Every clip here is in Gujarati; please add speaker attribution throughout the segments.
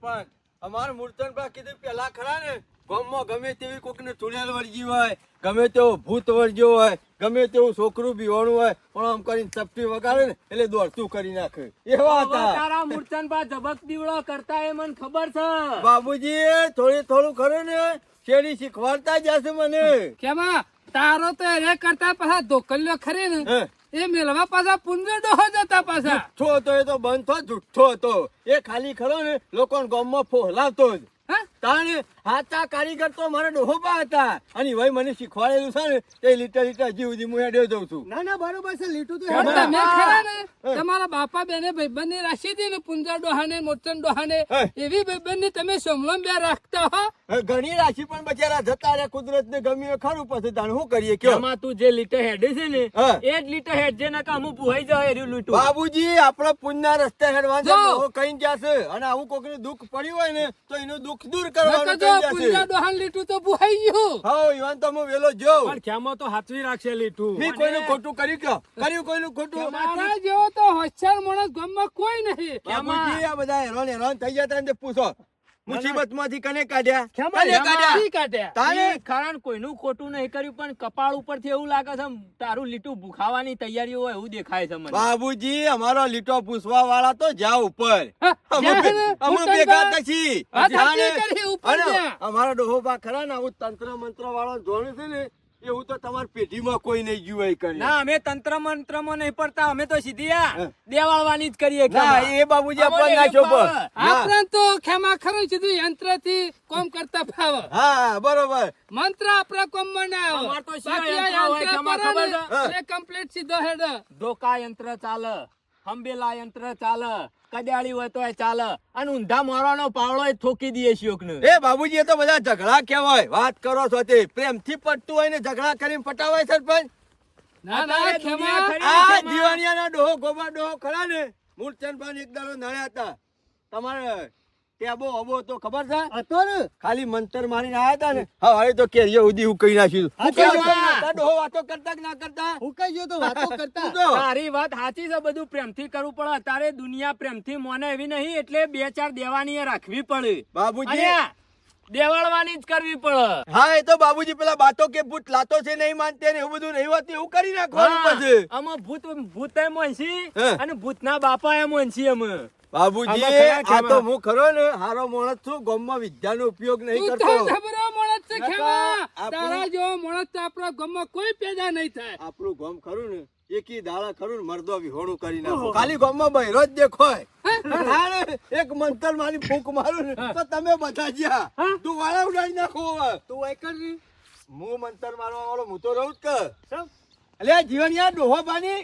Speaker 1: સરપંચ અમાર મૂર્તન બા કીધું પેલા ખરા ને ગામમાં ગમે તેવી કોકને ચુડેલ વળગી હોય ગમે તેવો ભૂત વળગ્યો હોય ગમે તેવું છોકરું બીવાણું હોય પણ આમ કરીને ચપટી વગાડે ને એટલે દોડતું કરી નાખે. એવા હતા.
Speaker 2: તારા મૂર્છન બા ધબક દીવડો કરતા એ મને ખબર છે.
Speaker 1: બાબુજી થોડી થોડું ખરું ને શેરી શીખવાડતા જશે મને.
Speaker 3: કેમાં? તારો તો એ કરતા પાછા ધોકલ્યો ખરે ને. એ મેળવા પાછા પુંજર ડોહો જતા પાછા.
Speaker 1: જુઠ્ઠો હતો એ તો બંધ થો જુઠ્ઠો હતો. એ ખાલી ખરો ને લોકોને ગામમાં ફોહલાવતો જ.
Speaker 3: હા?
Speaker 1: તાણે હાતા કારીગર તો મારા ડોહોબા હતા. અને ભાઈ મને શીખવાડેલું છે ને તે લીટર લીટર હજી સુધી હું હેડ્યો જઉં છું.
Speaker 4: ના ના બરોબર છે લીટું તો
Speaker 3: તમે ખરા ને? તમારા બાપા બેને ભાઈબંધની રાશિ દે ને પુંજા ડોહાને મોચન ડોહાને એવી ભાઈબંધ ને તમે સમલમ બે રાખતા હો?
Speaker 1: ઘણી રાશિ પણ બચારા જતા રહ્યા કુદરત ને ગમ્યું ખરું પછી તાણે શું કરીએ કે
Speaker 2: એમાં તું જે લીટર હેડે છે ને
Speaker 1: હા.
Speaker 2: એ જ લીટર હેડ જે કામ અમુક પુહાઈ જાવ એર્યું લૂંટું.
Speaker 1: બાબુજી આપણો પુંજના રસ્તે હેડવાનું
Speaker 3: જો.
Speaker 1: કઈ જશે અને આવું કોકનું દુઃખ પડ્યું હોય ને તો એનું દુઃખ દૂર કરવાનું
Speaker 3: જો લીટું તો ગયું.
Speaker 1: હા ઈવાન તો હું વેલો જોઉં.
Speaker 2: પણ ખેમો તો હાથવી રાખશે લીટું?
Speaker 1: મેં કોઈનું ખોટું કર્યું કયો? કર્યું કોઈનું ખોટું?
Speaker 3: મારા જેવો તો હોશિયાર માણસ ગામમાં કોઈ નહીં.
Speaker 1: બાબુજી આ બધા હેરાન હેરાન થઈ ગયા ને તે પૂછો. મુસીબતમાંથી કને કાઢ્યા? કને કાઢ્યા?
Speaker 3: કાઢ્યા
Speaker 1: તારે?
Speaker 2: કારણ કોઈનું ખોટું નહીં કર્યું પણ કપાળ ઉપરથી એવું લાગે છે તારું લીટું ભૂખાવાની તૈયારી હોય એવું દેખાય છે મને.
Speaker 1: બાબુજી અમારો લીટો પૂછવા વાળા તો જા ઉપર. અમે ભેગા
Speaker 3: ઉપર
Speaker 1: અને અમારો ડોહો બા ખરા ને આવું તંત્ર મંત્ર વાળો જોણું છે ને એવું તો તમારી પેઢીમાં કોઈ નહીં એ કરી
Speaker 2: ના અમે તંત્ર મંત્રમાં નહીં પડતા અમે તો સીધી આ. દેવાળવાની જ કરીએ
Speaker 1: ના. એ બાબુજી આપણે
Speaker 2: ના.
Speaker 1: ના.
Speaker 3: આપણે તો ખેમા ખરું સીધું યંત્રથી કોમ કરતા ફાવ
Speaker 1: હા બરોબર
Speaker 3: મંત્ર આપણા કોમમાં ના આવે બાકી
Speaker 2: યંત્ર હોય, ખબર છે?
Speaker 3: એટલે સીધો હેડ
Speaker 2: ધોકા યંત્ર ચાલે હંબેલા યંત્ર ચાલે કદાળી હોય તો ચાલે. અને ઊંધા મારવાનો પાવડો ઠોકી દઈએ શિયોકને
Speaker 1: એ બાબુજી એ તો બધા ઝઘડા કહેવાય. વાત કરો છો તે. પ્રેમથી પટતું હોય ને ઝઘડા કરીને પટાવાય સરપંચ?
Speaker 3: ના ના
Speaker 1: આ. જીવાનિયાના ડોહો ગોબા ડોહો ખરા ને? મૂળચંદ એક દાડો નડ્યા હતા. તમારે ટેબો અબો તો ખબર છે?
Speaker 4: હતો ને.
Speaker 1: ખાલી મંતર મારીને આયા હતા ને. હા હવે તો કેરીઓ ઉધી હું નાખ્યું. ડોહો વાતો કરતા કે ના કરતા?
Speaker 4: હું કઈ ગયો તો વાતો કરતા.
Speaker 2: તારી વાત સાચી છે બધું પ્રેમથી કરવું પડે. અત્યારે દુનિયા પ્રેમથી મોને એવી નહીં એટલે બે ચાર દેવાની એ રાખવી પડે.
Speaker 1: બાબુજી.
Speaker 2: દેવાળવાની જ કરવી પડે.
Speaker 1: હા એ તો બાબુજી પેલા બાતો કે ભૂત લાતો છે નહીં માનતે ને એવું બધું નહીં હોતું એવું કરી નાખવાનું પછી.
Speaker 2: આમાં ભૂત ભૂત એ
Speaker 1: હોય.
Speaker 2: અને ભૂતના બાપા એ છે અમે
Speaker 1: બાબુજી આ તો હું ખરો ને હારો મોણસ છું ગામમાં વિદ્યાનો ઉપયોગ નહીં
Speaker 3: તું તો
Speaker 1: કરતો
Speaker 3: જબરો માણસ છે ખેમા. તારા જેવો મોણસ તો આપણા ગામમાં કોઈ પેદા નહીં થાય.
Speaker 1: આપણું ગામ ખરું ને એકી દાડા ખરું મરદો વિહોણું કરી નાખો. ખાલી ગામમાં બહેરો જ દેખોય. એક મંતર મારી ફૂંક મારું ને તો તમે બધા જ્યાં તું વાળા ઉડાડી નાખો
Speaker 4: તું વાય કર
Speaker 1: હું મંતર મારવા વાળો હું તો રહું જ કર.
Speaker 4: સમ.
Speaker 1: જીવન યાર ડોહોબાની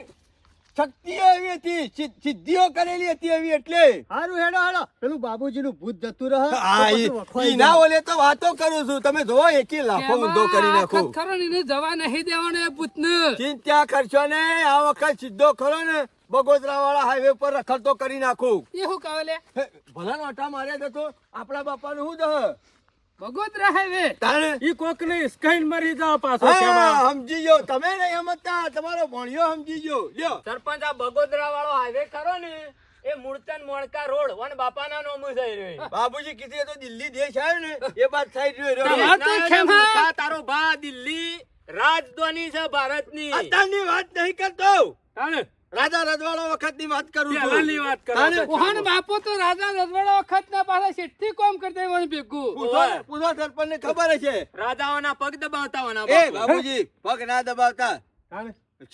Speaker 1: શક્તિઓ આવી હતી સિદ્ધિઓ કરેલી હતી એવી એટલે.
Speaker 4: હારું હેડો હેડો. પેલું બાબુજી નું ભૂત જતું રહે.
Speaker 1: ના ઓલે તો વાતો કરું છું. તમે જોવો એકી લાફો ઊંધો કરી નાખો.
Speaker 3: ખરો ને જવા નહીં દેવાનો એ ભૂતને.
Speaker 1: ચિંતા કરશો ને આ વખત સીધો ખરો ને બગોદરા વાળા હાઈવે પર રખડતો કરી નાખું.
Speaker 3: એ શું કહે
Speaker 1: ભલા નોટા માર્યા જતો આપણા બાપા નું શું દહ?
Speaker 3: ભગોદરા હાઈવે
Speaker 1: તાણે
Speaker 2: ઈ કોક ને સ્કાઈન મરી જાવ પાછો
Speaker 1: સમજી ગયો તમે નહીં સમજતા તમારો ભણ્યો સમજી ગયો લ્યો.
Speaker 2: સરપંચ આ બગોદરા વાળો હાઈવે ખરો ને એ મૂળતન મોણકા રોડ વન બાપાના નોમું થઈ રહ્યો
Speaker 1: બાબુજી કીધી તો દિલ્હી દેશ આવ્યો ને એ બાદ રહ્યો
Speaker 3: ખેમા.
Speaker 2: તારો ભા દિલ્હી રાજધાની છે ભારતની.
Speaker 1: અત્યારની વાત નહીં કરતો. રાજા રજવાડા વખતની વાત કરું
Speaker 2: પહેલાની વાત કરું
Speaker 3: ઓહન. બાપો તો રાજા રજવાડા વખત ના પાસે શેઠથી કોમ કરતા હોય ભેગું.
Speaker 1: પૂછો પૂછો સરપંચ ને ખબર છે
Speaker 2: રાજાઓના પગ દબાવતા હોના
Speaker 1: એ બાબુજી પગ ના દબાવતા.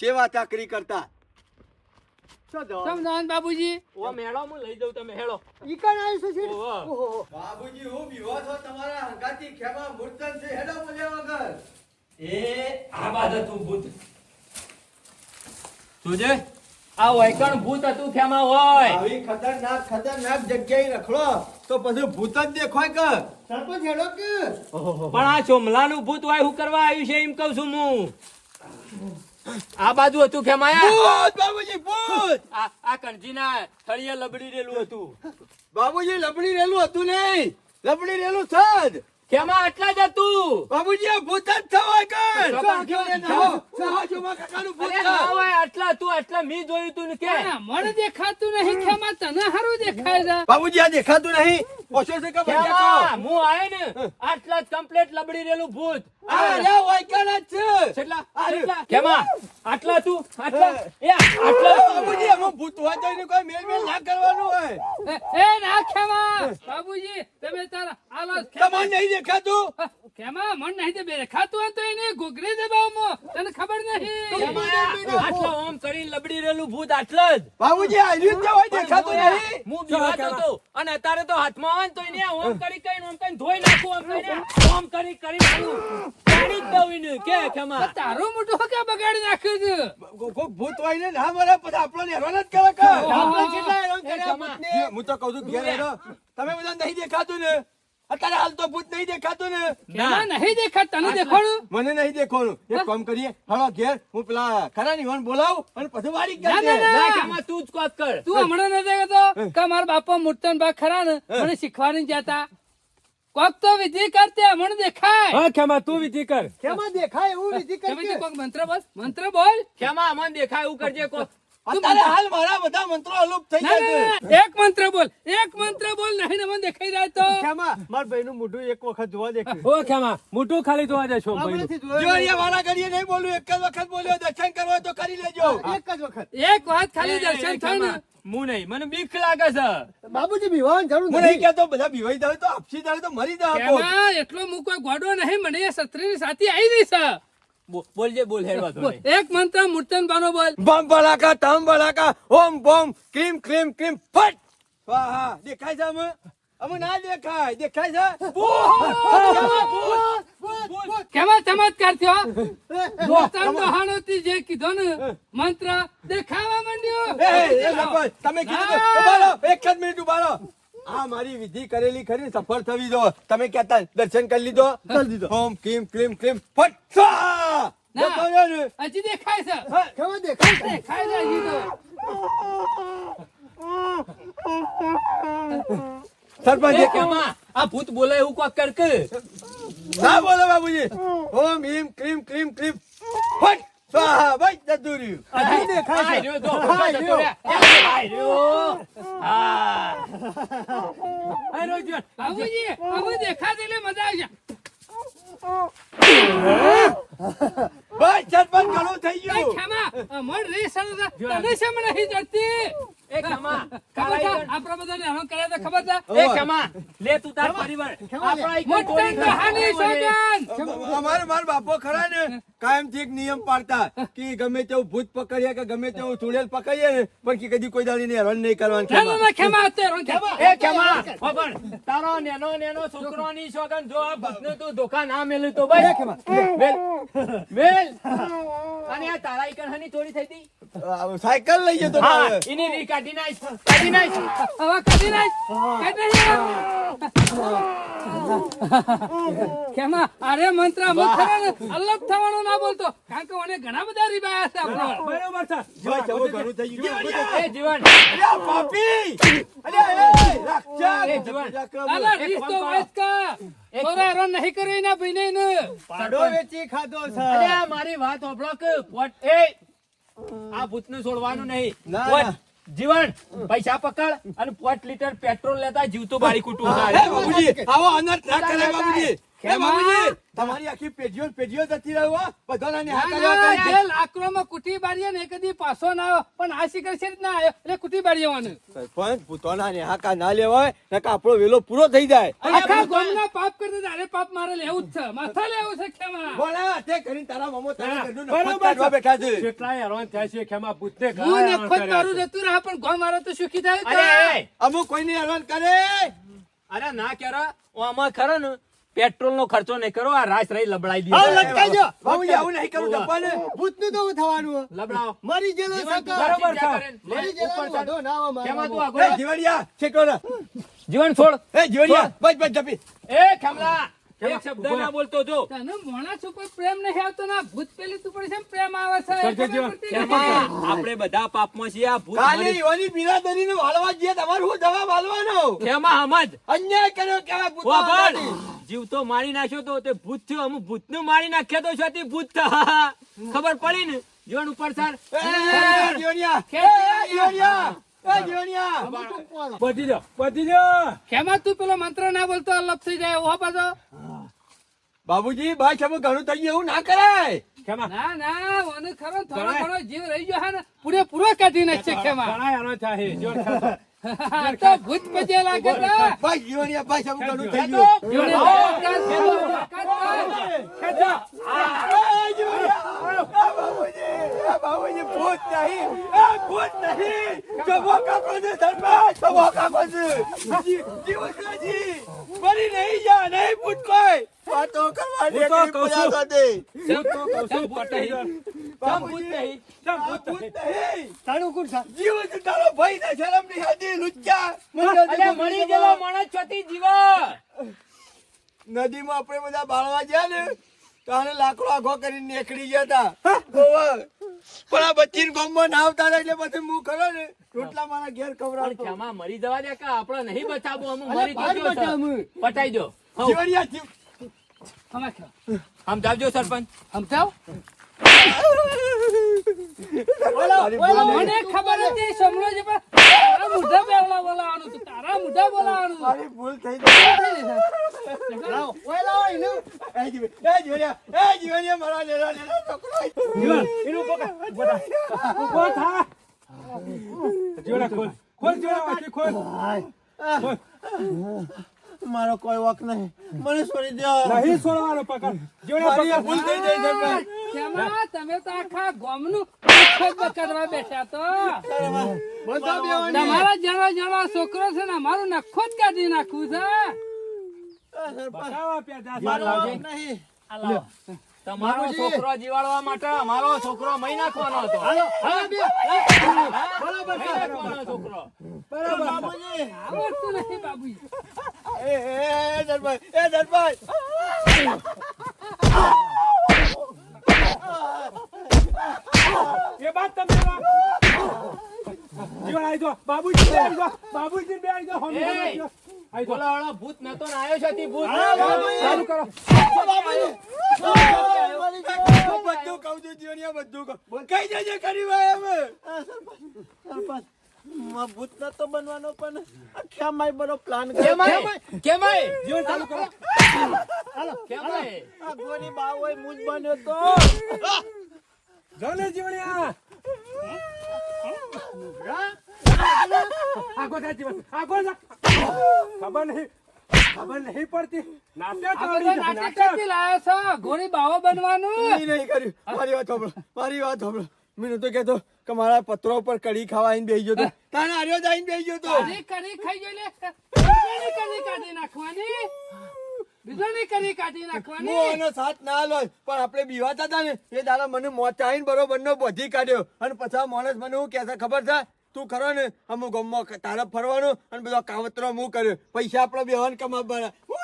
Speaker 1: સેવા ચાકરી કરતા.
Speaker 3: બાબુજી
Speaker 2: ઓ મેળો હું લઈ જાઉં તમે હેળો.
Speaker 4: ઈ આવ્યું છે શેઠ?
Speaker 2: ઓહો.
Speaker 4: ઓહો.
Speaker 1: બાબુજી હું બીવો છો તમારા હંગાતી ખેમા મૂર્તન છે. હેડો બોલ્યા વગર.
Speaker 2: એ આ બાદ તું બુદ્ધ જોજે. આ વૈકણ ભૂત હતું ખેમા હોય.
Speaker 1: આવી ખતરનાક ખતરનાક જગ્યાએ રખડો તો પછી ભૂત જ દેખાય કે?
Speaker 4: સરપંચ હેડો કે?
Speaker 2: પણ આ ચોમલાનું ભૂત હોય હું કરવા આવ્યું છે એમ કહું છું હું. આ બાજુ હતું ખેમાયા?
Speaker 1: ભૂત બાબુજી ભૂત!
Speaker 2: આ આ કણજીના થળિયા લબડી રેલું હતું.
Speaker 1: બાબુજી લબડી રેલું હતું નહીં. લબડી રેલું છે
Speaker 2: કેમાં આટલા જ હતું?
Speaker 1: બાબુજી ભૂત જ થવાય કર
Speaker 2: આટલા તું આટલા મી જોયું તું કે?
Speaker 3: મને દેખાતું નહીં ખેમા તને હારું દેખાય છે?
Speaker 1: બાબુજી આ દેખાતું નહીં. ઓછો છે કે
Speaker 2: હું આય ને આટલા જ કમ્પ્લેટ લબડી રેલું ભૂત.
Speaker 1: આ રહ્યા વાયકાના જ છે?
Speaker 2: કેટલા
Speaker 1: આ રહ્યું.
Speaker 2: કેટલા કેમાં? આટલા તું આટલા? એ આટલા
Speaker 1: બાબુજી એમાં ભૂત હોય તો કોઈ મેલ મેલ ના કરવાનું હોય.
Speaker 3: એ, ના ખેમા બાબુજી તમે તારા આલો
Speaker 1: તમને નહીં દેખાતું
Speaker 3: ખેમા મન નહીં તે દેખાતું તો એને ઘૂઘરી દબાવમાં. તને ખબર નહીં
Speaker 2: કેમાં? ઓમ કરીને લબડી રહેલું ભૂત આટલા જ.
Speaker 1: બાબુજી આ જ હોય દેખાતું નહીં.
Speaker 2: હું બીવાતો હતો અને અત્યારે તો હાથમાં આવે તો એને ઓમ કરી કરીને ઓમ કરીને ધોઈ નાખું ઓમ કરીને ઓમ કરી કરી નાખું પાડી દઉં એને. કે ખેમા
Speaker 3: તારું મોટું કે બગાડી નાખ્યું છે?
Speaker 1: કોક ભૂત હોય ને ના મરે પછી આપણને હેરાન જ કરે કે?
Speaker 3: આપણે
Speaker 1: કેટલા હેરાન કર્યા હું તો કહું છું ઘેર તમે બધા નહીં દેખાતું ને? અત્યારે હાલ તો ભૂત નહીં દેખાતું ને.
Speaker 3: ના. નહીં દેખા તને દેખાડું?
Speaker 1: મને નહીં દેખવાનું. એક કામ કરીએ. હાલો ઘેર. હું પેલા ખરા ની બોલાવું અને પછી વાડી
Speaker 3: ના, ના, ના.
Speaker 2: ના તું જ કોત કર.
Speaker 3: તું હમણાં નથી કહેતો કે મારા બાપા મૂર્તન બા ખરા ને? મને શીખવાની જતા કોક તો વિધિ કરતે મને દેખાય.
Speaker 5: હા ખેમા તું વિધિ કર.
Speaker 4: ખેમા દેખાય એવું વિધિ કર
Speaker 3: કોક મંત્ર બોલ મંત્ર બોલ.
Speaker 2: ખેમા અમને દેખાય એવું કરજે કોત
Speaker 1: અત્યારે હાલ મારા બધા મંત્રો અલુપ થઈ ગયા
Speaker 3: ના,
Speaker 1: છે.
Speaker 3: ના, એક મંત્ર બોલ એક મંત્ર બોલ નહીં ને મને દેખાઈ જાય તો.
Speaker 4: કેમાં? મારા ભાઈનું મોઢું એક વખત જોવા દેખ્યું.
Speaker 5: ઓ ખેમા મોટું ખાલી જોવા જશો ભાઈ
Speaker 1: જો અહીંયા વાળા કરીએ નહીં બોલું એક જ વખત બોલ્યો દર્શન કરવા તો કરી લેજો.
Speaker 4: એક જ વખત.
Speaker 3: એક વાત ખાલી દર્શન થાય ને.
Speaker 2: હું નહીં મને બીક લાગે છે.
Speaker 4: બાબુજી બીવાની જરૂર
Speaker 1: હું નહીં
Speaker 4: નથી.
Speaker 1: બધા બીવાઈ જાવ તો આપસી જાવ તો મરી જાવ આપો.
Speaker 3: એટલો હું ગોડો નહીં મને સત્રી સાથી આવી રહી છે.
Speaker 2: બોલજે બોલ હેડવા તો
Speaker 3: એક મંત્ર મૂર્તન બાનો બોલ.
Speaker 1: બમ બલાકા તમ બલાકા ઓમ બોમ ક્રીમ ક્રીમ ક્રીમ ફટ! વાહ દેખાય છે અમે અમે ના દેખાય. દેખાય છે?
Speaker 3: કેવા ચમત્કાર થયો? મૂર્તન ડોહાણોથી જે કીધો ને મંત્ર દેખાવા માંડ્યો.
Speaker 1: તમે કીધું બોલો એક જ મિનિટ ઊભા રહો. આ મારી વિધિ કરેલી ખરી સફળ થવી દો. તમે કહેતા દર્શન કરી લીધો?
Speaker 4: કરી દીધો.
Speaker 1: ઓમ ક્રીમ ક્રીમ ક્રીમ. ફટ! સ્વા!
Speaker 3: ના.
Speaker 1: દેખાયો ને?
Speaker 3: હજી દેખાય છે.
Speaker 4: કેમાં દેખાય
Speaker 3: દેખાય છે હજી તો.
Speaker 1: સરપંચ
Speaker 2: એ
Speaker 1: એક-
Speaker 2: ખેમા આ ભૂત બોલે એવું કોક કર કે
Speaker 1: ના બોલો બાબુજી ઓમ હિમ ક્રીમ ક્રીમ ક્રીમ. ફટ! ભાઈ જતું રહ્યું
Speaker 4: હજી દેખાય
Speaker 2: આ
Speaker 4: છે.
Speaker 2: જતો. આ. આ
Speaker 3: હવે દેખાશે એટલે મજા આવશે
Speaker 1: ભાઈ સરપંચ ઘણું થઈ
Speaker 3: ગયો
Speaker 1: ગયું
Speaker 3: ખેમા અમર રે સરસ તને શેમ નહીં જડતી
Speaker 2: એ ખેમા,
Speaker 3: ખબર છે?
Speaker 2: કાળા
Speaker 3: આપણા બધાને હેરાન કર્યા હતા ખબર છે?
Speaker 2: એ ખેમા, લે તું તાર પરિવાર. આપણા એક
Speaker 3: કહાની સોગન
Speaker 1: અમારે મારા બાપો ખરા ને? કાયમથી એક નિયમ પાડતા કે ગમે તેવું ભૂત પકડીએ કે ગમે તેવું ચુડેલ પકડીએ ને પણ કે કદી કોઈ દાડીને હરણ નહીં કરવાનું
Speaker 3: ના ના ના
Speaker 2: એ ખબર, તારો નેનો નેનો છોકરો ની સોગન જો આ ભૂતને તું ધોકા ના મેલ્યું તો ભાઈ. મેલ. મેલ. અને આ તારા ઈ હની ચોરી થઈ હતી?
Speaker 1: સાયકલ લઈ જતો
Speaker 2: એની રી કાઢી નાખ, કાઢી નાખ.
Speaker 3: હવે કદી નાખ. કાઢી નાખ. અરે મંત્ર અમુક ખરા ને? અલગ થવાનું ના બોલતો. કારણ કે મને ઘણા બધા રીબાયા છે આપણો.
Speaker 5: બરોબર છે.
Speaker 1: ભાઈ, થઈ ગયું.
Speaker 2: એ જીવન.
Speaker 1: અલ્યા, પાપી! અલ્યા, એ, રાક્ષસ!
Speaker 2: એ જીવન.
Speaker 3: અલા રીસ તો વાંચ કા થોડા હેરાન નહીં કર્યો એના ભાઈને ને.
Speaker 4: પાડો વેચી ખાધો છે.
Speaker 2: અરે મારી વાત હોભળો કે એ આ ભૂતને છોડવાનું નહીં.
Speaker 1: ના.
Speaker 2: જીવન. પૈસા પકડ અને પોટ લીટર પેટ્રોલ લેતા જીવતો બારી કુટુંબ
Speaker 1: આવો અનર્થ ના કરે, બાબુજી. તમારી આખી પેઢીઓ પેઢીઓ જતી રહ્યું બધાના ન્યાય
Speaker 3: ના,
Speaker 1: કર્યા
Speaker 3: ના,
Speaker 1: કરે.
Speaker 3: જે લાકડોમાં કુટી બારીએ ને કદી પાછો ના આવ્યો પણ આ શિખર છે જ ના આવ્યો એટલે કુટી બારી આવવાનું
Speaker 1: સરપંચ, ભૂતોના ન્યાહાકા ના લેવાય નકર આપણો વેલો પૂરો થઈ જાય.
Speaker 3: આખા ગામના પાપ કરતા તારે પાપ મારે લેવું જ છે માથા લેવું છે ખેમા.
Speaker 1: બોલા, હાથે કરીને તારા મામો તારા ઘરનું
Speaker 5: બરોબર
Speaker 1: બેઠા છે.
Speaker 5: કેટલાય હેરાન થયા છે ખેમા ભૂતને
Speaker 3: હું
Speaker 5: ઘણા હેરાન
Speaker 3: નખો જ
Speaker 5: કર્યા
Speaker 3: મારું જતું રહે પણ ગામ મારે તો સુખી થાય
Speaker 2: અરે
Speaker 3: કોઈ
Speaker 2: એ,
Speaker 1: અમુક કોઈને હેરાન કરે.
Speaker 2: અરે ના કેરા આમાં ખરો ને પેટ્રોલ નો ખર્ચો નહીં કરો આ રાસ રહી લબડાઈ દીધો
Speaker 4: લટકાઈ જો
Speaker 1: આવું નહીં કરું ડબ્બાને.
Speaker 4: ભૂતનું તો થવાનું
Speaker 2: લબડાવ
Speaker 4: મરી
Speaker 2: જેલો
Speaker 4: સકા.
Speaker 2: બરોબર છે.
Speaker 4: મરી જેલો
Speaker 2: ઉપર ચડ.
Speaker 4: ના આવે મારા
Speaker 2: કેમાં તું. આગળ
Speaker 1: જીવડિયા, છેટો
Speaker 2: જીવન છોડ
Speaker 1: એ, જીવડિયા, બસ, બસ, જપી.
Speaker 2: એ ખેમલા એક શબ્દ ના બોલતો જો.
Speaker 3: તને માણસ ઉપર પ્રેમ નહીં આવતો ના ભૂત પેલી તું પણ છે પ્રેમ આવે છે. ખબર
Speaker 5: જીવન.
Speaker 3: પડતી
Speaker 2: ખેમા,
Speaker 3: નથી.
Speaker 2: આપણે બધા પાપમાં છીએ આ ભૂત
Speaker 1: કાલે
Speaker 2: મારી-
Speaker 1: વાળવા જઈએ, તમારે અન્યાય કર્યો ભૂતો
Speaker 2: વાપર નાખ્યો તો તે ભૂત થયો. અમુક ભૂતનું મારી નાખ્યો તો ભૂત ખબર પડી ને? જીવન ઉપર સર.
Speaker 1: એ, જીવણિયા! એ, જીવણિયા! એ, જીવણિયા!
Speaker 5: બધી જો બધી જો
Speaker 3: કેમાં તું પેલો મંત્ર ના બોલતો? લપ થઈ જાય. એવો પાછો.
Speaker 1: બાબુજી બા છે ઘણું થઈ ગયું એવું ના કરાય.
Speaker 5: ખેમા.
Speaker 3: ના ના મને ખરો થોડો. ઘણો જીવ રહી ગયો હા ને. પૂરે પૂરો કાઢી નાખશે ખેમાં.
Speaker 5: ઘણા આનો ચાહે જો
Speaker 3: તો ભૂત પજે લાગે છે
Speaker 1: બા જીવણિયા બા છે ઘણું થઈ ગયું જીવણિયા! બાબુજી! એ, બાબુજી, ભૂત નહીં! એ, ભૂત નહીં! ચબો કાકો છે, સરપંચ! ચબો કાકો છે! જી- જીવનરાજી! મરી નહીં જા, નહીં ભૂત કોઈ! વાતો કરવાની
Speaker 5: તો કહું છું.
Speaker 1: સાથે.
Speaker 5: હું તો કહું છું, પટાઈ જો.
Speaker 2: ચમ ભૂત નહીં.
Speaker 1: આ
Speaker 5: ભૂત
Speaker 1: ભૂત
Speaker 5: નહીં.
Speaker 1: નહીં!
Speaker 4: તારું કોણ છે?
Speaker 1: જીવ છે તારો ભાઈ ને શરમ નહીં હતી, લુચ્ચા!
Speaker 2: અલ્યા મરી ગયેલો માણસ છતી જીવા
Speaker 1: નદીમાં આપણે બધા બાળવા ગયા ને તો આને લાકડો આખો કરીને નીકળી ગયા હતા. પણ આ બચ્ચીને ગામમાં ના આવતા એટલે પછી હું ખરો ને રોટલા મારા ઘેર
Speaker 2: પણ
Speaker 1: ખવડાવતો
Speaker 2: ખેમા મરી જવા દે કે આપણે નહીં બચાવો અમે મરી જજો. પટાઈ દો. હઉ.
Speaker 1: જીવ.
Speaker 3: આમ
Speaker 2: જાવજો સરપંચ.
Speaker 1: તારી ભૂલ
Speaker 3: મને ખબર હતી પણ મુઢા બોલાવાનું તારા મુઢા બોલાવાનું.
Speaker 1: ભૂલ થઈ મારા કોઈ વક નહીં. મને છોડી દો
Speaker 5: નહીં છોડવાનો પકડ. પકડ.
Speaker 1: ભૂલ થઈ
Speaker 3: જાય તમે તો આખા ગામનું બકાડવા બેઠા તો તમારા જણા જણા છોકરો છે ને અમારું નખો જ કાઢી નાખવું છે
Speaker 1: મારો.
Speaker 2: તમારો છોકરો જીવાડવા માટે અમારો છોકરો મહી નાખવાનો હતો બરાબર છોકરો
Speaker 3: આવડતું નહીં બાબુજી
Speaker 1: એ એ સરપંચ એ સરપંચ
Speaker 5: એ બાદ તમે. જીવન આવી જાઓ. બાબુજી બે આવી જાઓ. બાબુજી બે આવી જાઓ. હોમી! આવી જાઓ. આવી
Speaker 2: વાળો ભૂત નતો ને આયો છે તી ભૂત
Speaker 5: ચાલુ કરો.
Speaker 1: બધું કહું છું જીવન બધું કહું કઈ જજે કરી ભાઈ અમે
Speaker 4: ભૂત તો બનવાનો પણ આખા માય બરો પ્લાન
Speaker 2: કેમાય કેમાય
Speaker 5: જીવન ચાલુ કરો.
Speaker 2: કેમાય
Speaker 4: આ ગોરી બા હોય મુજ બન્યો તો.
Speaker 5: જાઓ જીવણિયા. આગો જા જીવન. આગો જા. ખબર નહીં ખબર નહીં પડતી. નાટક.
Speaker 3: ક્યાંથી લાયો છો? બાવો બનવાનું?
Speaker 1: નહીં નહીં કર્યું. મારી વાત સાંભળો મારી વાત સાંભળો. મેં તો કહેતો કે મારા પત્રો પર કઢી ખાવા આવીને બેસી ગયો તો. તાને આર્યો આવીને બેસી ગયો તો.
Speaker 3: કઢી કઢી ખાઈ ગયો લે. કઢી કાઢી નાખવાની. બીજાની કઢી
Speaker 1: હું
Speaker 3: નાખવાની.
Speaker 1: એનો સાથ ના લો પણ આપણે બીવાતા હતા ને એ દાદા મને આવીને બરોબર નો બધી કાઢ્યો. અને પછી માણસ મને હું કહેશે ખબર છે? તું ખરો ને અમુક ગમમાં તારા ફરવાનો અને બધો કાવતરો હું કર્યો. પૈસા આપણે બેવાન કમાવવાના હું.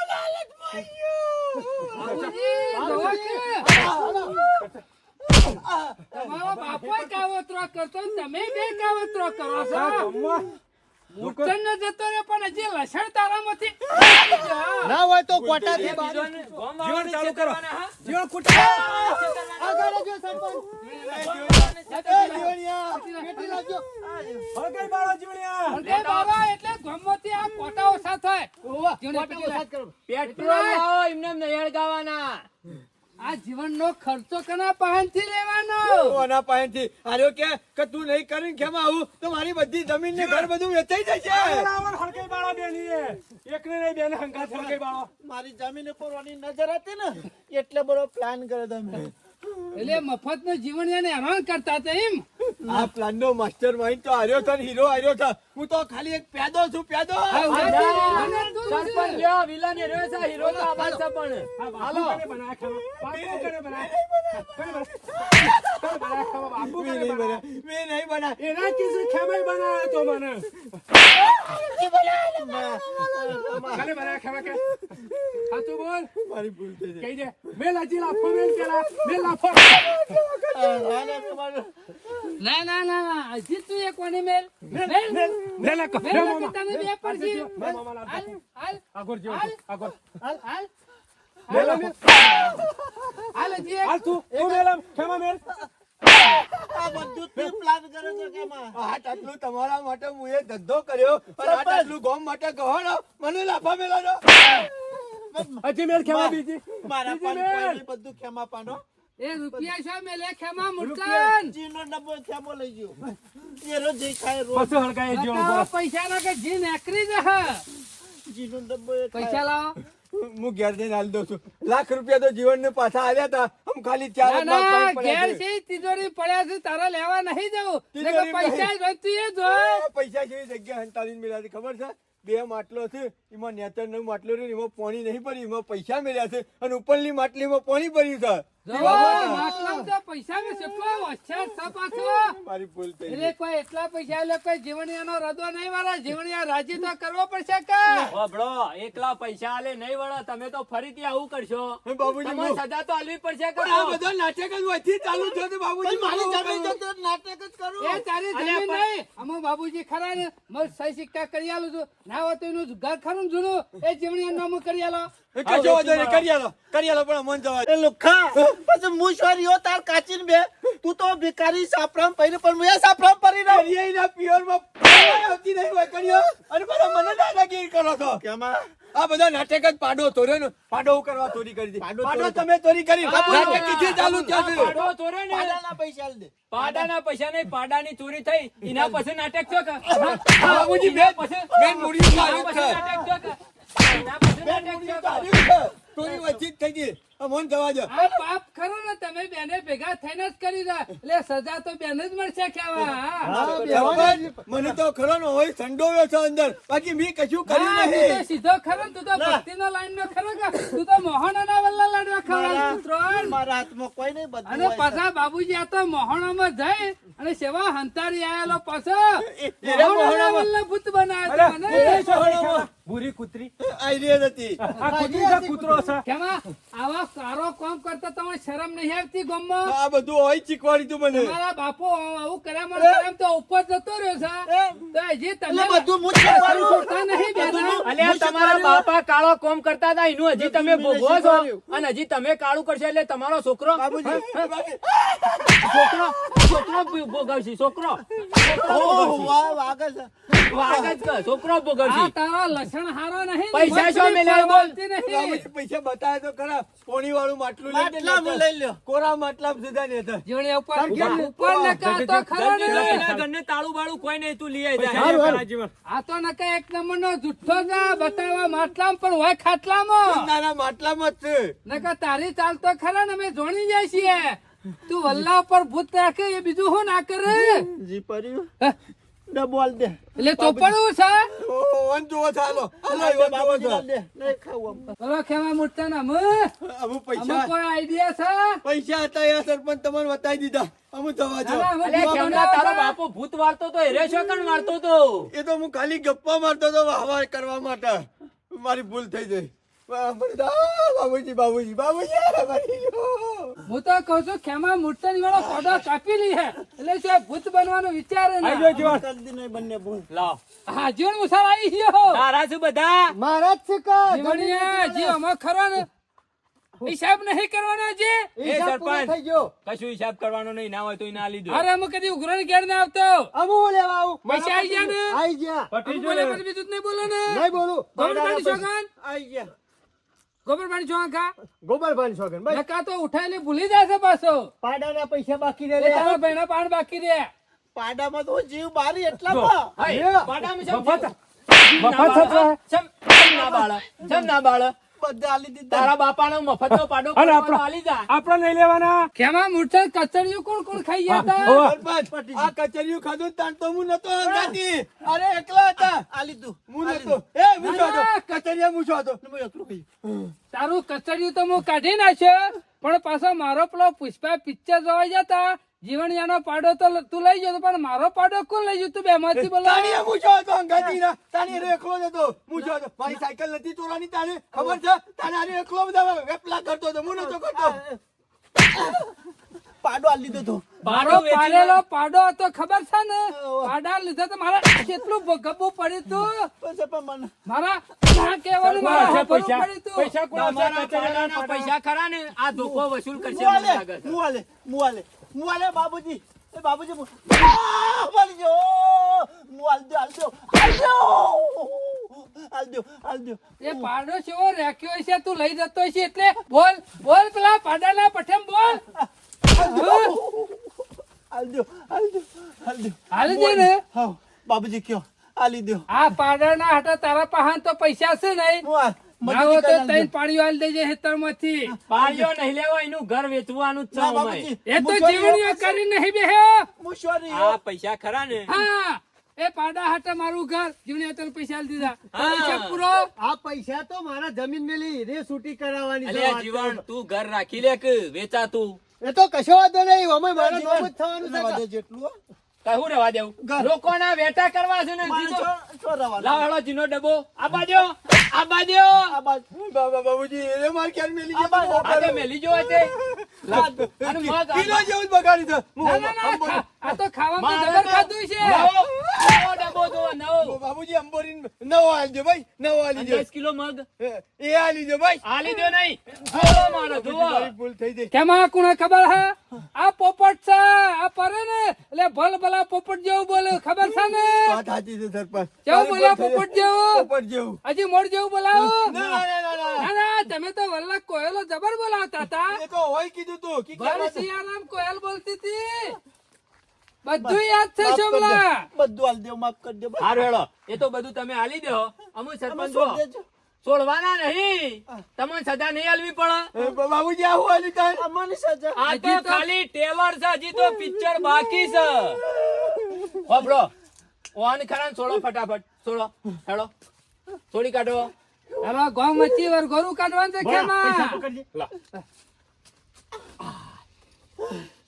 Speaker 3: તમારો બાપો કાવતરો કરતો તમે બે કાવતરો કરો છો.
Speaker 5: ગામમાં
Speaker 3: ન જતો રે પણ હજી લસણ તારામાંથી
Speaker 4: ના હોય તો કોટાથી બહાર
Speaker 5: જીવન ચાલુ કરો. જીવન કુટુંબ
Speaker 4: આગળ જો સરપંચ. જીવણિયા પેટી લાવજો.
Speaker 5: હળગાઈ બાળો જીવણિયા
Speaker 3: હળગે બાબા એટલે ગમોથી આ કોટા ઓછા થાય
Speaker 2: પેટ્રોલ લાવો એમને એમ નહીં હળગાવાના
Speaker 3: આ જીવનનો ખર્ચો કના પાસેથી લેવાનો?
Speaker 1: કોના પાસેથી આર્યો કે કે તું નહીં કરીને કેમ આવું? તો મારી બધી જમીન ને ઘર બધું વેચાઈ જશે.
Speaker 5: રાવણ હળગાઈ બાળો બેની એ. એકને નહીં બેને હંકા હળગાઈ બાળો.
Speaker 4: મારી જમીન ઉપર ઓની નજર હતી ને એટલે બરો પ્લાન કર્યો તમે.
Speaker 3: એટલે મફતનું જીવન એને હેરાન કરતા હતા એમ.
Speaker 1: આ પ્લાન નો માસ્ટર માઇન્ડ તો આર્યો છે હીરો આર્યો છે હું તો ખાલી એક પેદો છું
Speaker 2: સરપંચ લ્યો વિલન હીરો છે હીરો તો આબાદ છે પણ.
Speaker 5: હાલો.
Speaker 1: મેં નહીં બના
Speaker 5: એના કિસ્સે ખેમાઈ બનાવ્યો તો મને. કને બનાયા ખાવા કે? સાચું બોલ.
Speaker 1: મારી ભૂલ થઈ ગઈ.
Speaker 5: કહી દે. મેલ હજી લાફો મેલ પેલા. મેલ લાફો
Speaker 3: ના ના ના ના હજી તું કોની મેલ મેલ. મેલ
Speaker 5: લે લે કો લે
Speaker 3: મેલ
Speaker 5: મામા
Speaker 3: તને બે પડશે
Speaker 5: લે મામા
Speaker 3: હાલ હાલ
Speaker 5: આગળ જેવો આગળ.
Speaker 3: હાલ હાલ.
Speaker 5: મેલ મેલ.
Speaker 3: હાલ હજી
Speaker 5: હાલ તું તું મેલ ખેમા મેલ.
Speaker 4: આ બધું તું પ્લાન કરે છે કેમાં
Speaker 1: આ આટલું તમારા માટે હું એ ધંધો કર્યો અને આ આટલું ગોમ માટે ગહોડો મને લાભ મેલાનો
Speaker 5: હજી મેલ ખેમા બીજી.
Speaker 4: મારા પણ
Speaker 5: મેલ.
Speaker 4: કોઈ નહીં, બધું ખેમા પાનો
Speaker 3: એ રૂપિયા છે મેલે ખેમા મૂર્તન.
Speaker 4: જીનો ડબ્બો ખેમો લઈ ગયો. રોજ જે ખાય રોજ.
Speaker 5: પછી હળગાઈ જો
Speaker 3: પૈસા ના કે જી નેકરી જશે
Speaker 4: જીનો ડબ્બો એ
Speaker 3: પૈસા લાવો.
Speaker 1: હું ઘેર જઈને હાલ દઉં છું. લાખ રૂપિયા તો જીવન ને પાછા આવ્યા હતા. આમ ખાલી ચાર જ
Speaker 3: ઘેર
Speaker 1: છે.
Speaker 3: તિજોરી પડ્યા છે તારા લેવા નહીં જવું. પૈસા. જોઈતું એ જો
Speaker 1: પૈસા જેવી જગ્યા હંતાડીને મળ્યા ખબર છે? બે માટલો છે એમાં નેતરનું માટલું રહ્યું એમાં પાણી નહીં પડ્યું એમાં પૈસા મેળ્યા છે અને ઉપરની માટલીમાં પાણી પડ્યું છે.
Speaker 3: તો પૈસા
Speaker 1: મારી ભૂલ થઈ
Speaker 3: એટલે કોઈ એટલા પૈસા એટલે કોઈ જીવણિયાનો રદો નહીં વાળા? જીવણિયા રાજી તો કરવો પડશે કે?
Speaker 2: હોભળો, એકલા પૈસા આલે નહીં વળો તમે તો ફરીથી આવું કરશો.
Speaker 1: બાબુજી,
Speaker 2: સજા તો આલવી પડશે કે
Speaker 1: આ બધો નાટક જ ચાલુ થયો છે બાબુજી
Speaker 4: મારી જમીન તો તો નાટક જ કરું.
Speaker 3: એ તારી જમીન નહીં. અમે બાબુજી ખરા ને મસ્ત સહી સિક્કા કરી આલું છું. ના હોય એનું ઘર ખરું ને જૂનું. એ જીવણિયા નામ કરી આલો
Speaker 1: એ કશો વાંધો નહીં, કરી આલો કરી આલો પણ મન જવા.
Speaker 4: એ લુખા પછી મુશવારીઓ તાર કાચીન બે. તું તો ભિખારી સાપરામ પહેરી પણ હું સાપરામ પરી રહ્યો
Speaker 1: કરિયાઈના પિયરમાં આવતી નહીં હોય કરિયો. અને મને દાદાગીરી કરો છો.
Speaker 4: કેમાં?
Speaker 1: આ બધા નાટક જ પાડો તોરે ને. પાડો કરવા ચોરી કરી દે.
Speaker 4: પાડો
Speaker 1: પાડો તમે ચોરી કરી. નાટક કીધી ચાલુ થયા છે
Speaker 2: પાડો તોરે ને.
Speaker 4: પાડાના પૈસા આલ દે.
Speaker 2: પાડાના પૈસા નહીં પાડાની ચોરી થઈ. એના પછી નાટક છો કે
Speaker 1: બાબુજી, મેં-
Speaker 2: પછી-
Speaker 1: મેં મૂડી માર્યું છે.
Speaker 2: નાટક છો કે? એના પછી નાટક છો.
Speaker 1: ચાલ્યું વચ્ચે થઈ ગઈ. આ મન જવા દો.
Speaker 3: આ પાપ ખરો ને તમે બેને ભેગા થઈને જ કરી દા એટલે સજા તો બેને જ મળશે કેવા
Speaker 1: મને તો ખરો ને હોય સંડોવ્યો છો અંદર. બાકી મી કશું કર્યું નહીં.
Speaker 3: સીધો ખરો તું તો ભક્તિનો લાઈનનો ખરો કે? તું તો મોહણાના વલ્લા લાડવા ખવડાવ ત્રણ.
Speaker 4: મારા હાથમાં કોઈ નહીં બધું
Speaker 3: અને પાછા બાબુજી આ તો મોહણામાં જઈ અને સેવા હંતારી આયેલો પાછો.
Speaker 1: એરા
Speaker 3: વલ્લા ભૂત બનાવે છે મને.
Speaker 5: કૂતરી.
Speaker 1: આઈ રહી હતી
Speaker 5: આ કૂતરી છે કૂતરો છે?
Speaker 3: કેમાં? આવા સારો કામ કરતા તમને શરમ નહીં આવતી ગામમાં?
Speaker 1: આ બધું હોય શીખવાડી તું મને.
Speaker 3: તમારા બાપો આવું કર્યા મને કર્યા તો ઉપર જતો રહ્યો છે. તો હજી તમે
Speaker 4: બધું હું
Speaker 3: છોડતા નહીં
Speaker 2: તમારા બાપા કાળો કોમ કરતા હતા એનું હજી તમે ભોગવો છો. અને હજી તમે કાળું કરશો એટલે તમારો છોકરો છોકરો છોકરો ભોગવશે છોકરો છોકરો ભોગવશે
Speaker 3: તારા લસણ હારો નહીં
Speaker 2: પૈસા શું મેલ્યા બોલ?
Speaker 3: નહીં.
Speaker 1: પૈસા બતાવે તો ખરા પોણી વાળું માટલું લઈ
Speaker 4: લઈ લ્યો.
Speaker 1: કોરા માટલા સુધા ને હતા.
Speaker 3: જીવણી ઉપર ઉપર નકા તો ખરો ને
Speaker 2: ગન્ને તાળું બાળું કોઈ નહીં તું લઈ આવી
Speaker 5: હારું,
Speaker 2: જા.
Speaker 5: હારું, જીવન.
Speaker 3: આ તો નકા એક નંબર નો જુઠ્ઠો જા બતાવવા માટલામાં પણ હોય ખાટલામાં
Speaker 1: નાના માટલામાં જ છે
Speaker 3: નકા તારી ચાલ તો ખરા ને અમે જોણી જાય છીએ તું વલ્લા ઉપર ભૂત રાખે એ બીજું હું ના કરે?
Speaker 4: જી પડ્યું. ડબોલ દે.
Speaker 3: એટલે ચોપડવું છે?
Speaker 1: ઓન જોવો ચાલો હલો. એ હાલો,
Speaker 4: આલ દે. નહીં ખાવું આમ.
Speaker 3: બોલો ખેમા મૂર્તા ને અમે
Speaker 1: પૈસા.
Speaker 3: કોઈ આઈડિયા છે?
Speaker 1: પૈસા હતા યા સરપંચ તમને બતાઈ દીધા. અમુ જવા જો
Speaker 3: અલે ના, અમે
Speaker 2: અલ્યા,
Speaker 3: જુઓ
Speaker 2: ખેમલા, તારો બાપો ભૂત વાળતો તો હેરે શું કણ વાળતો તો?
Speaker 1: એ તો હું ખાલી ગપ્પા મારતો તો વાહ કરવા માટે. મારી ભૂલ થઈ ગઈ બાબુજી બાબુજી બાબુજી આ, મરી ગયો.
Speaker 3: હું તો કઉ છું ખેમા મૂર્તન વાળો કોડો કાપી લી હે. એટલે શું ભૂત બનવાનું વિચારે
Speaker 5: આઈ જો જીવન
Speaker 4: નહીં બંને ભૂલ.
Speaker 2: લાવ.
Speaker 3: હા જીવન મુસાર આવી ગયો
Speaker 2: તારા શું બધા?
Speaker 3: જીવણીયા જી અમે ખરો ને. હિસાબ નહીં કરવાનો છે
Speaker 2: એ સરપંચ કશું હિસાબ કરવાનો નહીં ના હોય તો ના લીધો.
Speaker 3: અરે અમે કદી ઉઘરાણ ઘેર ના આવતો. પૈસા આવી ગયા ને?
Speaker 5: પટી જો.
Speaker 3: બોલે
Speaker 5: ને.
Speaker 3: પછી બીજું નહીં બોલો ને. નહીં બોલું.
Speaker 4: આઈ ગયા.
Speaker 3: ગોબરભાઈ છોકન
Speaker 5: ગોબરભાઈ છોકન ભાઈ
Speaker 3: નકા તો ઉઠાઈને ભૂલી જશે પાછો.
Speaker 5: પાડાના પૈસા બાકી
Speaker 3: રહે તારા ભાઈના પાડ બાકી રહે.
Speaker 4: પાડામાં તો જીવ બારી એટલામાં.
Speaker 2: હાય, પાડામાં
Speaker 5: મફત.
Speaker 2: ના
Speaker 5: મફત
Speaker 2: ના બાળા? શેમ ના બાળા?
Speaker 4: બધે આલી દીધા.
Speaker 2: તારા બાપાનો મફતનો પાડો
Speaker 5: અને આપણો
Speaker 2: આલી જા
Speaker 5: આપણો નહીં લેવાના.
Speaker 3: કેમાં મૂર્છન કચરિયું કોણ કોણ ખાઈ ગયા હતા?
Speaker 1: આ કચરિયું ખાધું તાણ તો હું નતો અંગાતી. અરે એકલા હતા.
Speaker 4: આલી દીધું.
Speaker 1: હું નતો. એ મૂછો હતો. કચરિયા મૂછો હતો.
Speaker 4: હું એકલું ખાઈ.
Speaker 3: તારું કચરિયું તો હું કાઢી નાખ્યો પણ પાછો મારો પેલો પુષ્પા પિક્ચર જોવા જતા જીવણિયાનો પાડો તો તું લઈ જતો પણ મારો પાડો કોણ લઈ જતું? બે માંથી બોલો
Speaker 1: તાણીએ મૂછો હતો અંગાતી ના તાણી રે એકલો જતો મૂછો હતો મારી સાયકલ નથી તોરાની તારે ખબર છે? તારે હારે એકલો બધા વેપલા કરતો હતો. હું નતો કરતો.
Speaker 4: પાડો આલી દીધો તો.
Speaker 3: મારો પાડેલો પાડો હતો ખબર છે ને? પાડા લીધો તો મારા કેટલું ગબ્બુ પડ્યું તું?
Speaker 4: પછી પણ મને
Speaker 3: મારા ના મારા
Speaker 5: પૈસા પૈસા કોણ
Speaker 2: પૈસા ખરા ને? આ ધોકો વસૂલ કરશે મુવાલે
Speaker 4: મુવાલે
Speaker 2: લાગે છે.
Speaker 4: મુઆલે બાબુજી? એ બાબુજી મુ- આ, મરી ગયો મુઆલ દો આલ દો આલ દો. આલ દો આલ
Speaker 3: એ પાડો કેવો રાખ્યો છે તું લઈ જતો છે એટલે? બોલ બોલ પેલા પાડાના પઠમ બોલ.
Speaker 4: આલ દો. આલ દો આલ દો
Speaker 3: હાલી દે ને.
Speaker 4: હા બાબુજી કયો આલી દો.
Speaker 3: આ પાડાના હાટા તારા પાહન તો પૈસા છે નહીં. ના હોય તો તૈન પાડીઓ આલી દેજે હેતરમાંથી.
Speaker 2: પાડ્યો નહીં લેવો એનું ઘર વેચવાનું છે
Speaker 4: ના
Speaker 2: અમાય.
Speaker 4: બાબુજી
Speaker 3: એ તો જીવણીઓ કરી નહીં બેહ્યો
Speaker 4: મુશોરી
Speaker 2: આ પૈસા ખરા ને.
Speaker 3: હા. એ પાડા હાટા મારું ઘર. જીવણી તને પૈસા આલી દીધા. પૈસા પૂરો.
Speaker 1: આ પૈસા તો મારા જમીન મેલી. રે છૂટી કરાવવાની છે
Speaker 2: જીવન
Speaker 1: તું
Speaker 2: ઘર રાખી લે કે વેચાતું?
Speaker 1: એ તો કશો વાંધો નહીં. અમે મારા નોમ થવાનું છે
Speaker 4: જેટલું હો.
Speaker 2: કહું રવા દેવું. લોકોના વેટા કરવા છે ને. લાવ હેળો જીનો ડબ્બો. આ બાજુ આ બાજુ
Speaker 1: બાબા બાબુજી એને માર ક્યાં મેલી
Speaker 2: તો મેલી જો છે.
Speaker 1: કિલો જેવું બગાડી દો.
Speaker 3: ના ના ના ખા- આ તો ખાવામાં જબર ખાધું છે.
Speaker 2: નવો. નવો નવો.
Speaker 1: બાબુજી અંબોરી નવો આલજો ભાઈ નવો આલીજો
Speaker 2: દસ કિલો મગ.
Speaker 1: એ આલીજો ભાઈ.
Speaker 2: આ લીધો નહીં. જોવો મારો જોવો
Speaker 1: ભૂલ થઈ ગઈ.
Speaker 3: કેમાં કોને ખબર હે? આ પોપટ છે આ પરે ને. એટલે ભલ ભલા પોપટ જેવું બોલે ખબર છે ને?
Speaker 1: વાત સાચી છે સરપંચ.
Speaker 3: કેવું બોલ્યા પોપટ જેવું?
Speaker 1: પોપટ જેવું.
Speaker 3: હજી મોડ જેવું બોલાવો?
Speaker 1: ના ના ના ના.
Speaker 3: ના ના તમે તો વલ્લા કોયલો જબર બોલાવતા હતા.
Speaker 1: એ તો હોય કીધું તું? કી
Speaker 3: ભલે સિયારામ કોયલ બોલતી હતી. બધું યાદ છે
Speaker 4: માફ કરી દે.
Speaker 3: શોભલા
Speaker 4: બધું આલ દે માફ કરી દે બસ.
Speaker 2: હારું એ તો બધું તમે આલી દો અમુ સરપંચ
Speaker 4: છોડ
Speaker 2: જો
Speaker 4: દેજો.
Speaker 2: છોડવાના નહીં. તમને સજા નહીં આલવી પડે.
Speaker 1: બાબુજી આવું આલી તાર
Speaker 4: આ સજા.
Speaker 2: આ તો
Speaker 3: તો-
Speaker 2: ખાલી ટેલર છે હજી તો પિક્ચર બાકી છે. હોબળો ઓન છોડો ફટાફટ. છોડો. હેડો. છોડી કાઢો.
Speaker 3: હવે ગોમ વચ્ચે વર ગોરું કાઢવાનું છે કેમાં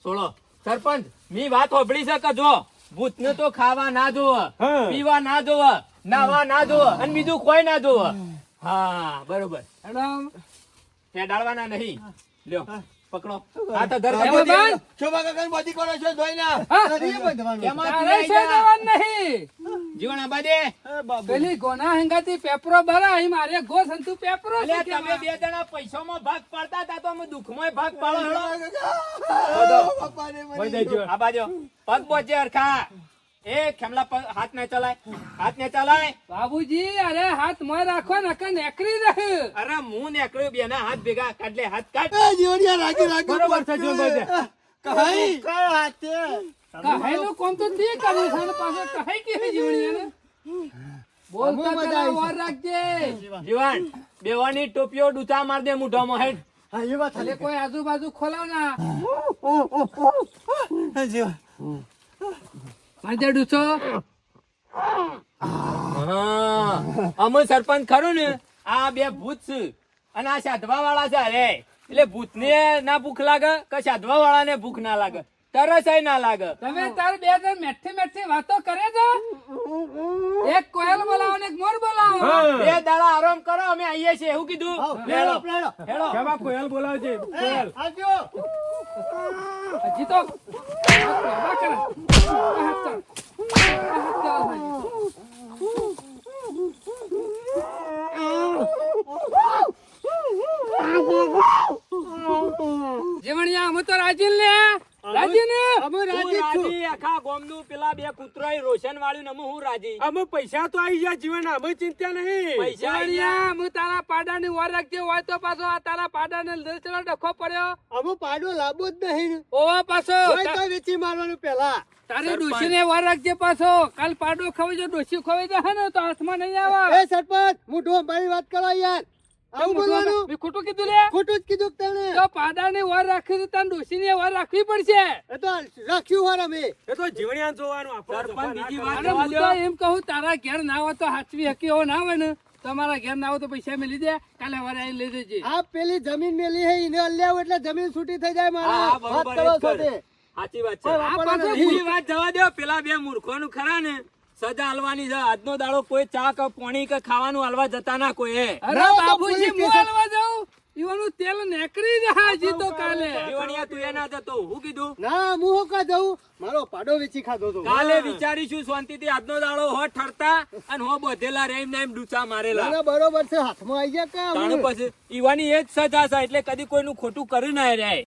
Speaker 2: છોડો સરપંચ મી વાત હોભળી શકે જો જો ભૂતને તો ખાવા ના જોવે પીવા ના જોવે નાવા ના જોવે અને બીજું કોઈ ના જોવે હા. બરોબર.
Speaker 3: મેડમ
Speaker 2: ડાળવાના નહીં. લ્યો. પકડો. આ તો ઘર
Speaker 3: એમાં
Speaker 1: શોભા કાકાની બધી કરો છો ધોઈ
Speaker 2: એમાં
Speaker 3: છે
Speaker 2: જા.
Speaker 3: નહીં.
Speaker 2: જીવન આબા દે
Speaker 4: એ બાબુ.
Speaker 3: પેલી ગોના હંગાતી પેપરો ભરા અહીં મારે ગો સંતુ પેપરો છે
Speaker 2: તમે બે જણા પૈસામાં ભાગ પાડતા હતા તો અમે દુઃખમાં ભાગ પાડો હેડો.
Speaker 1: પપ્પાને મરી
Speaker 5: ભાઈ દેજો
Speaker 2: આ બાજુ પગ પહોંચે હરખા. એ ખેમલા હાથ ને ચલાય. હાથ ને ચલાય.
Speaker 3: બાબુજી અરે હાથ મોય રાખો નકર નેકરી રહે
Speaker 2: અરે હું નીકળ્યો બેના હાથ ભેગા કાઢ લે હાથ કાઢ.
Speaker 1: એ જીવણિયા રાખી રાખી
Speaker 5: બરોબર છે
Speaker 4: હાથે?
Speaker 3: કહેલું કોમ તો તે કર્યું છે અને પાછો કહે કે બોલતા પેલા વાર રાખજે.
Speaker 2: જીવન બેવાની ટોપીઓ ડૂચા માર દે મુઢામાં હેડ.
Speaker 1: હા એ વાત
Speaker 3: કોઈ આજુબાજુ ખોલાવ ના
Speaker 4: જીવન.
Speaker 3: માંજે
Speaker 2: ડૂસો અમે સરપંચ ખરું ને? આ બે ભૂત છે. અને આ સાધવા વાળા છે અરે. એટલે ભૂત ને ના ભૂખ લાગે કે સાધવા વાળા ને ભૂખ ના લાગે? તરસ ના લાગે.
Speaker 3: તમે તાર બે જણ મેઠી મેઠી વાતો કરે છો? એક કોયલ બોલાવો ને એક મોર બોલાવો.
Speaker 2: બે દાડા આરામ કરો અમે આઈએ છીએ. એવું કીધું? હેડો હેડો
Speaker 5: કેવા કોયલ બોલાવજે કોયલ.
Speaker 4: આવજો.
Speaker 3: હજી તો જીવણિયા તો લે. ને
Speaker 2: આખા પેલા બે રોશન વાળ્યું ને અમે હું રાજી?
Speaker 5: અમે પૈસા તો આવી ગયા જીવન અમે ચિંતા નહીં.
Speaker 2: પૈસા
Speaker 3: હું તારા પાડાની વાર રાખજે હોય તો પાછો આ તારા પાડાને લડચલો ડખો પડ્યો.
Speaker 1: અમુ પાડો લાંબો જ નહીં.
Speaker 3: ઓવા પાછો.
Speaker 1: વેચી મારવાનું પેલા
Speaker 3: તારી ડોશીને વાર રાખજે પાછો. કાલ પાડો ખવાઈ જો ડોશી ખવાઈ જશે ને? તો હાથમાં નહીં આવે.
Speaker 1: એ સરપંચ મોઢું મારી વાત કરો યાર. આવું બોલવાનું?
Speaker 3: મેં ખોટું કીધું લે.
Speaker 1: ખોટું જ કીધું તને
Speaker 3: તો પાડાની વાર રાખી તો તાન ડોશી ને વાર રાખવી પડશે.
Speaker 1: એ તો રાખ્યું હોય અમે.
Speaker 5: એ તો જીવણિયા જોવાનું આપણો
Speaker 2: સરપંચ બીજી વાત જવા
Speaker 3: હું
Speaker 2: દો.
Speaker 3: તો એમ કહું તારા ઘેર ના હોય તો હાચવી હકી હો ના હોય ને. તમારા ઘેર ના હોય તો પૈસા મેલી દે કાલે વારે આવીને લઈ જજે.
Speaker 1: આ પેલી જમીન મેલી હે એને અલ્યાવ એટલે જમીન છૂટી થઈ જાય
Speaker 2: હા, હા,
Speaker 1: મારા વાત કરો છો તે
Speaker 2: સાચી વાત છે.
Speaker 3: આ
Speaker 2: બીજી વાત જવા દો. પેલા બે મૂર્ખોનું ખરા ને. સજા હાલવાની છે. આજનો દાડો કોઈ ચા કે પાણી કે ખાવાનું હાલવા જતા ના કોઈ
Speaker 3: અરે બાબુજી હું હાલવા જાઉં? ઈવાનું તેલ નેકરી જાય હજી તો કાલે.
Speaker 2: ઈવાણિયા તું એના જતો. હું કીધું?
Speaker 4: ના હું હું કા જઉં? મારો પાડો વેચી ખાધો તો.
Speaker 2: કાલે વિચારીશું શાંતિથી. આજનો દાડો હો ઠરતા અને હો બધેલા રેમ ને એમ ડૂચા મારેલા.
Speaker 4: ના, બરોબર છે. હાથમાં આવી ગયા કા
Speaker 2: તાણું પછી ઈવાની એ જ સજા છે. એટલે કદી કોઈનું ખોટું કરી ના રહ્યા.